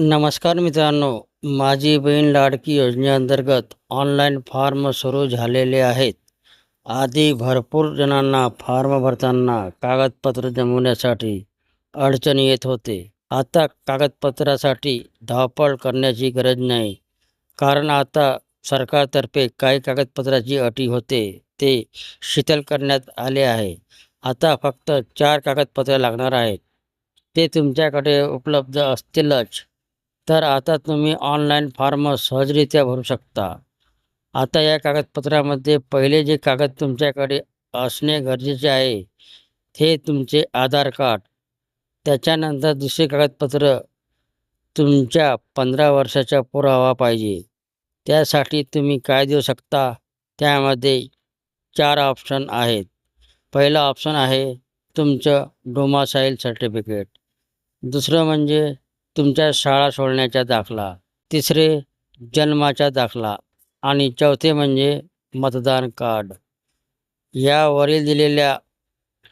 नमस्कार मित्रांनो माझी बहीण लाडकी योजनेअंतर्गत ऑनलाईन फॉर्म सुरू झालेले आहेत. आधी भरपूर जणांना फॉर्म भरताना कागदपत्र जमवण्यासाठी अडचण येत होते. आता कागदपत्रासाठी धावपळ करण्याची गरज नाही. कारण आता सरकारतर्फे काही कागदपत्राची अटी होते ते शिथिल करण्यात आले आहे. आता फक्त चार कागदपत्रे लागणार आहेत. ते तुमच्याकडे उपलब्ध असतीलच. तर आता तुम्ही ऑनलाईन फॉर्म सहजरित्या भरू शकता. आता या कागदपत्रामध्ये पहिले जे कागद तुमच्याकडे असणे गरजेचे आहे ते तुमचे आधार कार्ड. त्याच्यानंतर दुसरे कागदपत्र तुमच्या पंधरा वर्षाचा पुरावा पाहिजे. त्यासाठी तुम्ही काय देऊ शकता? त्यामध्ये चार ऑप्शन आहेत. पहिला ऑप्शन आहे तुमचं डोमासाईल सर्टिफिकेट दुसरं म्हणजे तुमच्या शाळा सोडण्याचा दाखला. तिसरे जन्माचा दाखला. आणि चौथे म्हणजे मतदान कार्ड. यावरील दिलेल्या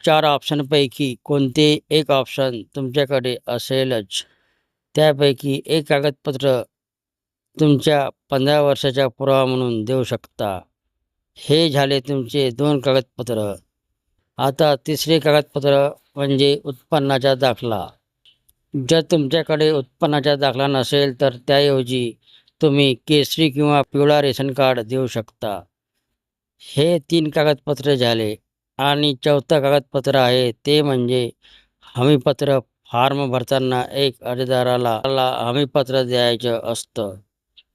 चार ऑप्शनपैकी कोणते एक ऑप्शन तुमच्याकडे असेलच? त्यापैकी एक कागदपत्र तुमच्या पंधरा वर्षाचा पुरावा म्हणून देऊ शकता. हे झाले तुमचे दोन कागदपत्र. आता तिसरे कागदपत्र म्हणजे उत्पन्नाचा दाखला. जर तुमच्याकडे उत्पन्नाचा दाखला नसेल तर त्याऐवजी तुम्ही केसरी किंवा पिवळा रेशन कार्ड देऊ शकता. हे तीन कागदपत्रे झाले आणि चौथं कागदपत्र आहे ते म्हणजे हमीपत्र फॉर्म भरताना एक अर्जदाराला हमीपत्र द्यायचं असतं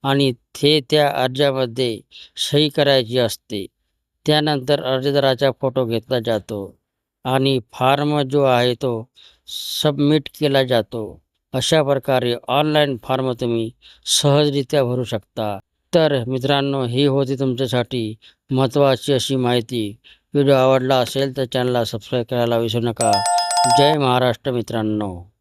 आणि ते त्या अर्जामध्ये सही करायची असते. त्यानंतर अर्जदाराचा फोटो घेतला जातो आणि फॉर्म जो आहे तो सबमिट केला जातो. अशा प्रकारे ऑनलाईन फॉर्म तुम्ही सहजरित्या भरू शकता. तर मित्रांनो ही होती तुमच्यासाठी महत्त्वाची अशी माहिती. व्हिडिओ आवडला असेल तर चॅनलला सबस्क्राईब करायला विसरू नका. जय महाराष्ट्र मित्रांनो.